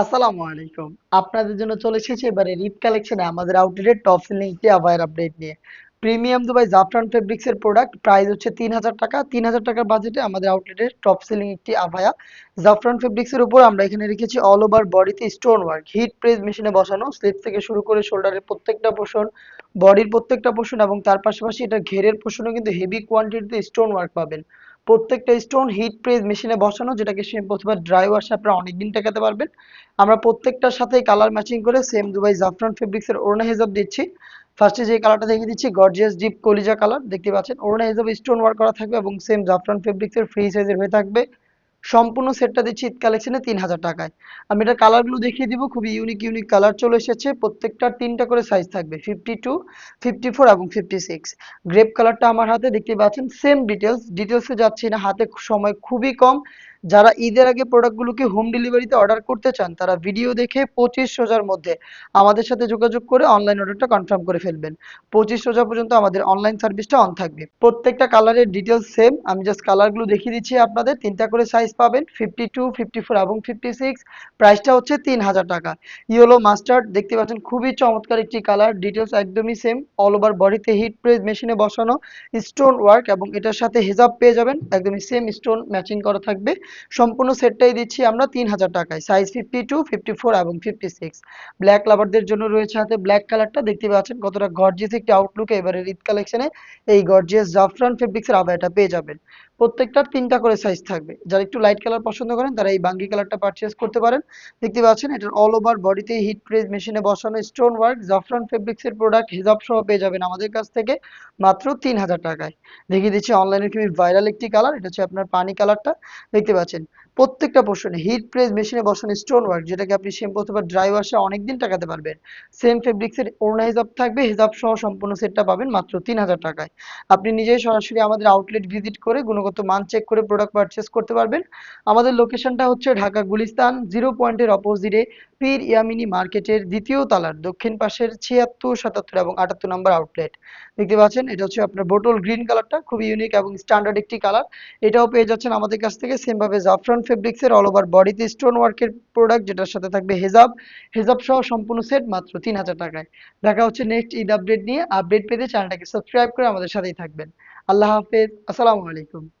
আসসালামু আলাইকুম। আপনাদের জন্য চলে এবারে কালেকশনে আমাদের টপ সেলিং আপডেট নিয়ে। প্রিমিয়াম দুবাই জাফরান ফেব্রিক্স এর প্রোডাক্ট প্রাইস হচ্ছে তিন হাজার টাকা। তিন হাজার টাকার বাজেটে আমাদের আউটলেটের টপ সেলিং একটি আভায়া জাফরান ফেব্রিক্স এর উপর আমরা এখানে রেখেছি অল ওভার বডিতে স্টোন ওয়ার্ক হিট প্রেস মেশিনে বসানো স্লিপ থেকে শুরু করে শোল্ডারের প্রত্যেকটা পোর্শন বডির প্রত্যেকটা পোর্শন এবং তার পাশাপাশি এটা ঘেরের পোর্শনও কিন্তু হেভি কোয়ান্টিটিতে স্টোন ওয়ার্ক পাবেন। প্রত্যেকটা স্টোন হিট প্রেস মেশিনে বসানো, যেটাকে সেম প্রথমে ড্রাই ওয়াশে আপনারা অনেকদিন টেকাতে পারবেন। আমরা প্রত্যেকটার সাথে কালার ম্যাচিং করে সেম দুবাই জাফরান ফেব্রিক্স এর ওড়না হিসাব দিচ্ছি। ফার্স্টে যে কালারটা দেখিয়ে দিচ্ছি গর্জিয়াস ডিপ কলিজা কালার দেখতে পাচ্ছেন? ওরনা হিসাব স্টোন ওয়ার্ক করা থাকবে এবং সেম জাফরান ফেব্রিক্সের ফ্রি সাইজের হয়ে থাকবে। সম্পূর্ণ সেটটা দিচ্ছি ঈদ কালেকশনে তিন হাজার টাকায়। আমি এটা কালারগুলো দেখিয়ে দিব, খুবই ইউনিক ইউনিক কালার চলে এসেছে। প্রত্যেকটার তিনটা করে সাইজ থাকবে ফিফটি টু ফিফটি ফোর এবং ফিফটি সিক্স গ্রেপ কালারটা আমার হাতে দেখতে পাচ্ছেন সেম ডিটেলস ডিটেলসে যাচ্ছি না, হাতে সময় খুবই কম। যারা ঈদের আগে প্রোডাক্টগুলোকে হোম ডেলিভারিতে অর্ডার করতে চান, তারা ভিডিও দেখে পঁচিশ সোজার মধ্যে আমাদের সাথে যোগাযোগ করে অনলাইন অর্ডারটা কনফার্ম করে ফেলবেন। পঁচিশ সোজা পর্যন্ত আমাদের অনলাইন সার্ভিসটা অন থাকবে। প্রত্যেকটা কালারের ডিটেলস সেম আমি জাস্ট কালারগুলো দেখিয়ে দিচ্ছি আপনাদের, তিনটা করে সাইজ পাবেন ফিফটি টু ফিফটি ফোর এবং ফিফটি সিক্স প্রাইসটা হচ্ছে তিন হাজার টাকা। ইয়েলো মাস্টার্ড দেখতে পাচ্ছেন খুবই চমৎকার একটি কালার ডিটেলস একদমই সেম অল ওভার বডিতে হিট প্রেস মেশিনে বসানো। স্টোন ওয়ার্ক এবং এটার সাথে হেজাব পেয়ে যাবেন, একদমই সেম স্টোন ম্যাচিং করা থাকবে। সম্পূর্ণ সেটটাই দিচ্ছি আমরা তিন হাজার টাকায়। Size fifty two fifty four এবং ফিফটি সিক্স ব্ল্যাক লাভারদের জন্য রয়েছে হাতে ব্ল্যাক কালারটা দেখতে পাচ্ছেন কতটা গর্জিয়াস একটি আউটলুক এবারে ঈদ কালেকশনে এই গর্জিয়াস জাফরান ফেব্রিক্সের আবায়াটা পেয়ে যাবেন। প্রত্যেকটার তিনটা করে সাইজ থাকবে। যারা একটু লাইট কালার পছন্দ করেন, তারা এই বাঙ্গি কালারটা পারচেস করতে পারেন। দেখতে পাচ্ছেন, এটার অল ওভার বডিতে হিট প্রেস মেশিনে বসানো স্টোন ওয়ার্ক জাফরান ফেব্রিক্সের প্রোডাক্ট হিজাব সহ পেয়ে যাবেন আমাদের কাছ থেকে মাত্র তিন হাজার টাকায়। দেখিয়ে দিচ্ছি অনলাইনে খুবই ভাইরাল একটি কালার এটা হচ্ছে আপনার পানি কালারটা দেখতে পাচ্ছেন প্রত্যেকটা পোর্শনে হিট প্রেস মেশিনে বসানো স্টোন ওয়ার্ক যেটাকে আপনি শ্যাম্পু অথবা ড্রাই ওয়াশে অনেকদিন টাকাতে পারবেন। সেম ফেব্রিক্সের ওড়না হিসাব থাকবে, হিসাব সহ সম্পূর্ণ সেটটা পাবেন মাত্র তিন হাজার টাকায়। আপনি নিজেই সরাসরি আমাদের আউটলেট ভিজিট করে গুণগত মান চেক করে প্রোডাক্ট পারচেস করতে পারবেন। আমাদের লোকেশনটা হচ্ছে ঢাকা গুলিস্তান জিরো পয়েন্টের অপোজিটে পীর ইয়ামিনী মার্কেটের দ্বিতীয় তালার দক্ষিণ পাশের ছিয়াত্তর, সাতাত্তর এবং আটাত্তর নম্বর আউটলেট দেখতে পাচ্ছেন, এটা হচ্ছে আপনার বোটল গ্রিন কালারটা, খুবই ইউনিক এবং স্ট্যান্ডার্ড একটি কালার। এটাও পেয়ে যাচ্ছেন আমাদের কাছ থেকে সেম ভাবে জাফরান ফেব্রিক্সের অল ওভার বডিতে স্টোন ওয়ার্কের প্রোডাক্ট যেটার সাথে থাকবে হেজাব। হেজাব সহ সম্পূর্ণ সেট মাত্র তিন হাজার টাকায়। দেখা হচ্ছে নেক্সট ঈদ আপডেট নিয়ে। আপডেট পেতে চ্যানেলটাকে সাবস্ক্রাইব করে আমাদের সাথেই থাকবেন। আল্লাহ হাফেজ। আসসালামু আলাইকুম।